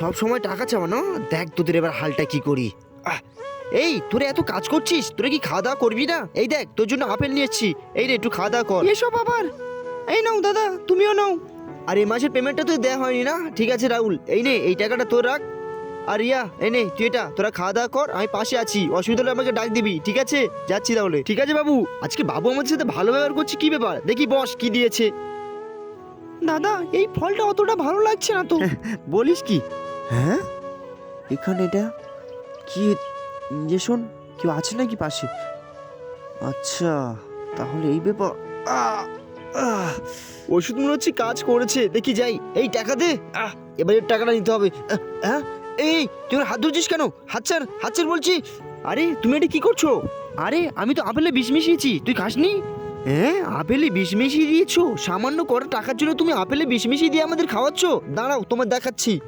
সব সময় টাকা চাওয়ানো দেখ তোদের এবার হালটা কি করি। আহ, এই তোরা এত কাজ করছিস? তোরা কি খাওয়া দাওয়া করবি না? এই দেখ তোর জন্য আপেল নিয়ে এসছি। এই রে একটু খাওয়া দাওয়া কর। এসব আবার? এই নাও দাদা তুমিও নাও। আর এই মাসের পেমেন্টটা তো দেওয়া হয়নি না? ঠিক আছে রাহুল এই নে এই টাকাটা তোর রাখ। আর ইয়া এই নে তুই এটা তোরা খাওয়া দাওয়া কর আমি পাশে আছি। অসুবিধা হলে আমাকে ডাক দিবি ঠিক আছে? যাচ্ছি তাহলে। ঠিক আছে বাবু? আজকে বাবু আমাদের সাথে ভালো ব্যবহার করছে কি ব্যাপার? দেখি বস কি দিয়েছে। দাদা এই ফলটা অতটা ভালো লাগছে না তো। বলিস কি? হ্যাঁ? এখানে এটা? কি? যে শোন কেউ আছে নাকি পাশে? আচ্ছা তাহলে এই ব্যাপার ওষুধ মনে হচ্ছে কাজ করেছে। দেখি যাই। এই টাকা দে। এবারে টাকাটা নিতে হবে। হ্যাঁ? এই তুই হাত ধরছিস কেন? হাত ছাড় হাত ছাড় বলছি। আরে তুমি এটা কি করছ? আরে আমি তো আপেলে বিষ মিশিয়েছি। তুই খাসনি? হ্যাঁ? আপেলে বিষ মিশিয়ে দিয়েছ? সামান্য কটা টাকার জন্য তুমি আপেলে বিষ মিশিয়ে দিয়ে আমাদের খাওয়াচ্ছ? দাঁড়াও তোমার দেখাচ্ছি।